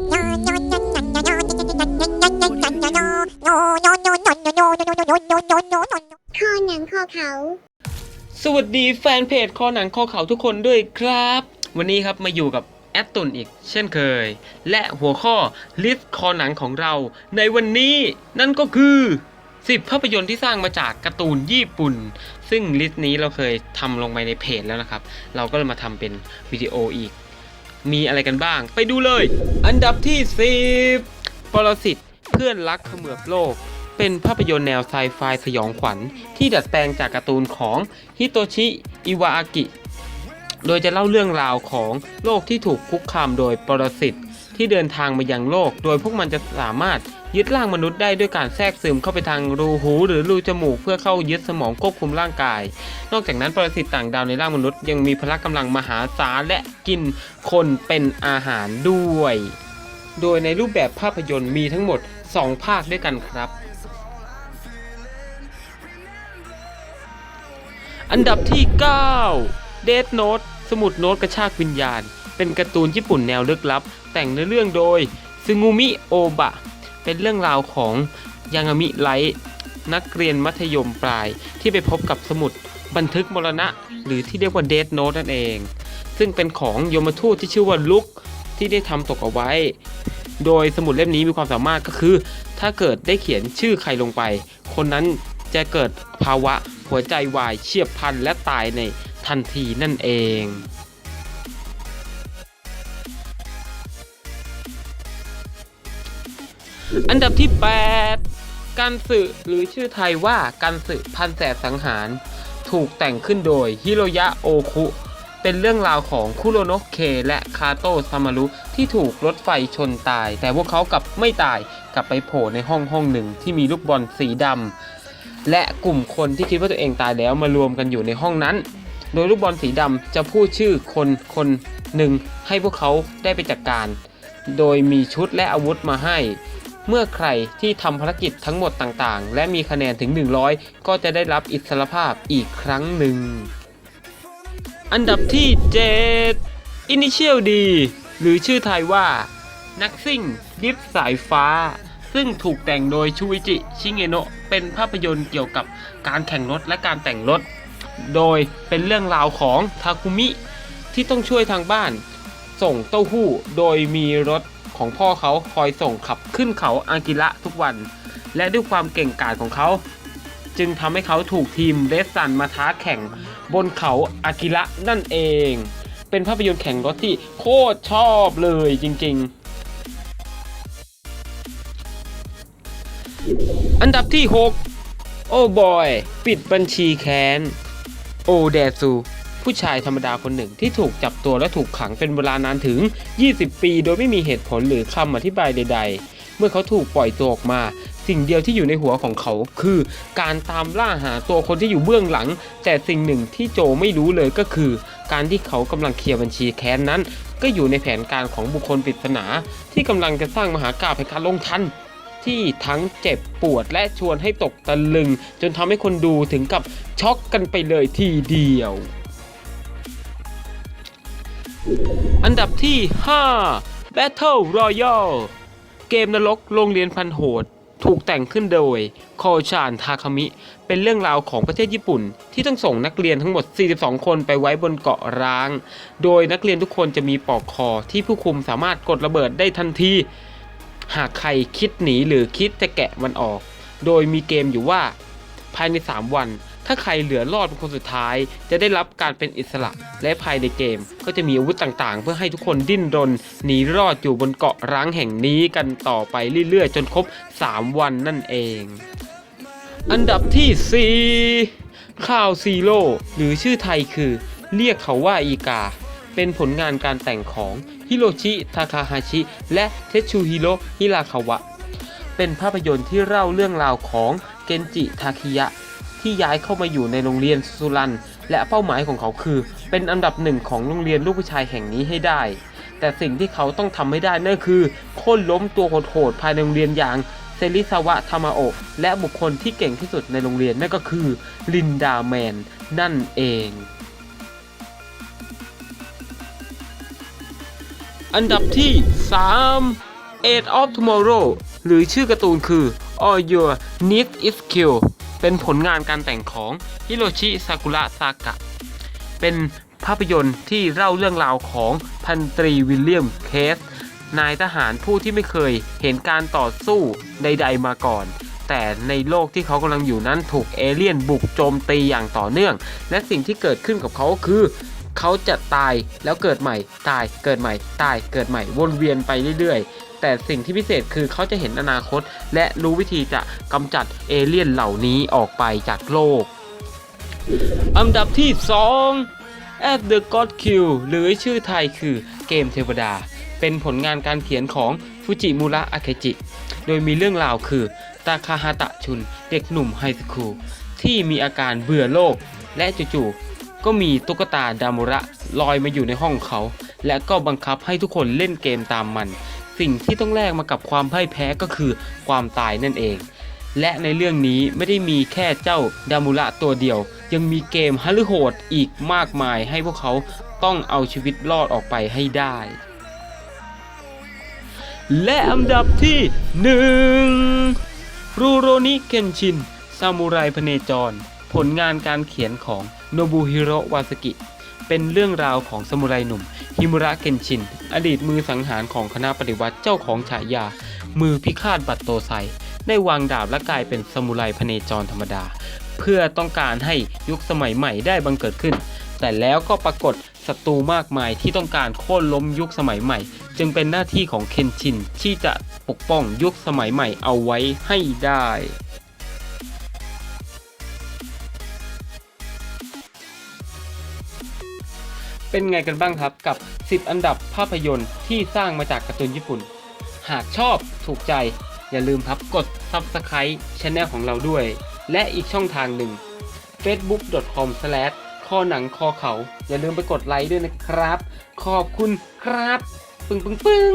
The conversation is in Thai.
คอหนังคอเขา สวัสดีแฟนเพจคอหนังคอเขาทุกคนด้วยครับ วันนี้ครับมาอยู่กับแอดตุนอีกเช่นเคย และหัวข้อลิสต์คอหนังของเรา ในวันนี้นั่นก็คือ10ภาพยนตร์ที่สร้างมาจากการ์ตูนญี่ปุ่น ซึ่งลิสต์นี้เราเคยทำลงไปในเพจแล้วนะครับ เราก็เลยมาทำเป็นวิดีโออีก มีอะไรกันบ้าง ไปดูเลย อันดับที่10ปรสิตเพื่อนรักเขมือบโลก เป็นภาพยนตร์แนวไซไฟสยองขวัญ ที่ดัดแปลงจากการ์ตูนของฮิโตชิ อิวาอากิ โดยจะเล่าเรื่องราวของโลกที่ถูกคุกคามโดยปรสิตที่เดินทางมายังโลก โดยพวกมันจะสามารถ ยึดร่างมนุษย์ได้ด้วยการแทรกซึมเข้าไปทางรูหูหรือรูจมูกเพื่อเข้ายึดสมองควบคุมร่างกาย นอกจากนั้นปรสิตต่างดาวในร่างมนุษย์ ยังมีพละกำลังมหาศาลและกินคนเป็นอาหารด้วย โดยในรูปแบบภาพยนตร์มีทั้งหมด 2 ภาคด้วยกันครับ อันดับที่ 9 Death Note สมุดโน้ตกระชากวิญญาณ เป็นการ์ตูนญี่ปุ่นแนวลึกลับ แต่งเนื้อเรื่องโดยซึงูมิโอบะ เป็นเรื่องราวของยังามิไลท์นักเรียนมัธยมปลายที่ไปพบกับสมุดบันทึกมรณะ หรือที่เรียกว่า Death Note นั่นเอง ซึ่งเป็นของโยมทูตที่ชื่อว่าลุกที่ได้ทำตกเอาไว้ โดยสมุดเล่มนี้มีความสามารถก็คือ ถ้าเกิดได้เขียนชื่อใครลงไป คนนั้นจะเกิดภาวะหัวใจวายเฉียบพลันและตายในทันทีนั่นเอง อันดับที่ 8การสึหรือชื่อไทยว่าการสึพันแสบสังหาร ถูกแต่งขึ้นโดยฮิโรยะโอคุ เป็นเรื่องราวของคุโรโนะเคและคาโตะซามารุที่ถูกรถไฟชนตาย แต่พวกเขากลับไม่ตายกลับไปโผล่ในห้องห้องหนึ่งที่มีลูกบอลสีดำและกลุ่มคนที่คิดว่าตัวเองตายแล้วมารวมกันอยู่ในห้องนั้น โดยลูกบอลสีดำจะพูดชื่อคนคนหนึ่งให้พวกเขาได้ไปจัดการ โดยมีชุดและอาวุธมาให้ เมื่อใครที่ทำภารกิจทั้งหมดต่างๆ และมีคะแนนถึง 100 ก็จะได้รับอิสรภาพอีกครั้งหนึ่ง อันดับที่ 7 Initial D หรือชื่อไทยว่า นักซิ่ง ดิฟสายฟ้า ซึ่งถูกแต่งโดยชูอิจิ ชิเงโนะเป็นภาพยนตร์เกี่ยวกับการแข่งรถและการแต่งรถ โดยเป็นเรื่องราวของทาคุมิที่ต้องช่วยทางบ้าน ส่งเต้าหู้โดยมีรถ ของพ่อเขาคอยส่งขับขึ้นเขาอากิระทุกวัน และด้วยความเก่งกาจของเขา จึงทำให้เขาถูกทีมเรสซันมาท้าแข่งบนเขาอากิระนั่นเอง เป็นภาพยนตร์แข่งรถที่โคตรชอบเลยจริง ๆ อันดับที่ 6 โอ้บอย ปิดบัญชีแค้น โอแดซู ผู้ชายธรรมดาคนหนึ่งที่ถูกจับตัวและถูกขังเป็นเวลานานถึง 20 ปี โดยไม่มีเหตุผลหรือคำอธิบายใด ๆ เมื่อเขาถูกปล่อยตัวออกมา สิ่งเดียวที่อยู่ในหัวของเขา คือการตามล่าหาตัวคนที่อยู่เบื้องหลัง แต่สิ่งหนึ่งที่โจไม่รู้เลยก็คือ การที่เขากำลังเคลียร์บัญชีแค้นนั้น ก็อยู่ในแผนการของบุคคลปริศนา ที่กำลังจะสร้างมหากาพย์แห่งการลงทันที่ทั้งเจ็บปวดและชวนให้ตกตะลึง จนทำให้คนดูถึงกับช็อกกันไปเลยทีเดียว อันดับที่ 5 Battle Royale เกมนรกโรงเรียนพันโหด ถูกแต่งขึ้นโดยโคชานทาคามิ เป็นเรื่องราวของประเทศญี่ปุ่น ที่ต้องส่งนักเรียนทั้งหมด 42 คนไปไว้บนเกาะร้าง โดยนักเรียนทุกคนจะมีปอกคอที่ผู้คุมสามารถกดระเบิดได้ทันที หากใครคิดหนีหรือคิดจะแกะมันออก โดยมีเกมอยู่ว่า ภายใน 3 วัน ถ้าใครเหลือรอดเป็นคนสุดท้าย จะได้รับการเป็นอิสระและภายในเกม ก็จะมีอาวุธต่างๆ เพื่อให้ทุกคนดิ้นรนหนีรอดอยู่บนเกาะร้างแห่งนี้กันต่อไปเรื่อยๆ จนครบ 3 วันนั่นเอง อันดับที่ 4ข้าวซีโร่หรือชื่อไทยคือ เรียกเขาว่าอีกา เป็นผลงานการแต่งของฮิโรชิ ทาคาฮาชิ และเทชูฮิโรฮิราคาวะ เป็นภาพยนตร์ที่เล่าเรื่องราวของเกนจิ ทาคิยะ ที่ย้ายเข้ามาอยู่ในโรงเรียนสุรันและเป้าหมายของเขาคือ เป็นอันดับหนึ่งของโรงเรียนลูกผู้ชายแห่งนี้ให้ได้ แต่สิ่งที่เขาต้องทำให้ได้นั่นคือโค่นล้มตัวโหดๆภายในโรงเรียนอย่างเซริซาวะทามาโอะและบุคคลที่เก่งที่สุดในโรงเรียนนั่นก็คือลินดาแมนนั่นเองอันดับที่ 3 Age of Tomorrow หรือชื่อการ์ตูนคือ All Your Need Is Kill เป็นผลงานการแต่งของฮิโรชิซากุระซากะ เป็นภาพยนตร์ที่เล่าเรื่องราวของพันตรีวิลเลียมเคส นายทหารผู้ที่ไม่เคยเห็นการต่อสู้ใด ๆ มาก่อน แต่ในโลกที่เขากำลังอยู่นั้นถูกเอเลี่ยนบุกโจมตีอย่างต่อเนื่อง และสิ่งที่เกิดขึ้นกับเขาคือ เขาจะตายแล้วเกิดใหม่ ตายเกิดใหม่ ตายเกิดใหม่วนเวียนไปเรื่อยๆ แต่สิ่งที่พิเศษคือเขาจะเห็นอนาคต และรู้วิธีจะกำจัดเอเลี่ยนเหล่านี้ออกไปจากโลก อันดับที่ 2 At the God Kill หรือชื่อไทยคือเกมเทวดา เป็นผลงานการเขียนของฟูจิมุระอาเคจิ โดยมีเรื่องราวคือตาคาฮาตะชุนเด็กหนุ่มไฮสคูลที่มีอาการเบื่อโลก และจู่ๆก็มีตุ๊กตาดามุระลอยมาอยู่ในห้องเขา และก็บังคับให้ทุกคนเล่นเกมตามมัน สิ่งที่ต้องแลกมากับความพ่ายแพ้ก็คือความตายนั่นเอง และในเรื่องนี้ไม่ได้มีแค่เจ้าดามุระตัวเดียว ยังมีเกมฮัลโหดอีกมากมายให้พวกเขาต้องเอาชีวิตรอดออกไปให้ได้ และอันดับที่หนึ่งรูโรนิเคนชินซามูไรพเนจร ผลงานการเขียนของโนบุฮิโรวาสกิ เป็นเรื่องราวของซามูไรหนุ่ม ฮิมุระเคนชิน อดีตมือสังหารของคณะปฏิวัติเจ้าของฉายา มือพิฆาตบัตโตไซ ได้วางดาบและกลายเป็นซามูไรพเนจรธรรมดา เพื่อต้องการให้ยุคสมัยใหม่ได้บังเกิดขึ้น แต่แล้วก็ปรากฏศัตรูมากมายที่ต้องการโค่นล้มยุคสมัยใหม่ จึงเป็นหน้าที่ของเคนชินที่จะปกป้องยุคสมัยใหม่เอาไว้ให้ได้ เป็นไงกันบ้างครับกับ 10 อันดับภาพยนตร์ที่สร้างมาจากการ์ตูนญี่ปุ่น หากชอบถูกใจ อย่าลืมครับกด Subscribe ช anel ของเราด้วย และอีกช่องทางหนึ่ง facebook.com/ คอหนังคอเขา อย่าลืมไปกดไลค์ด้วยนะครับ ขอบคุณครับ ปึ้งปึ้งปึ้ง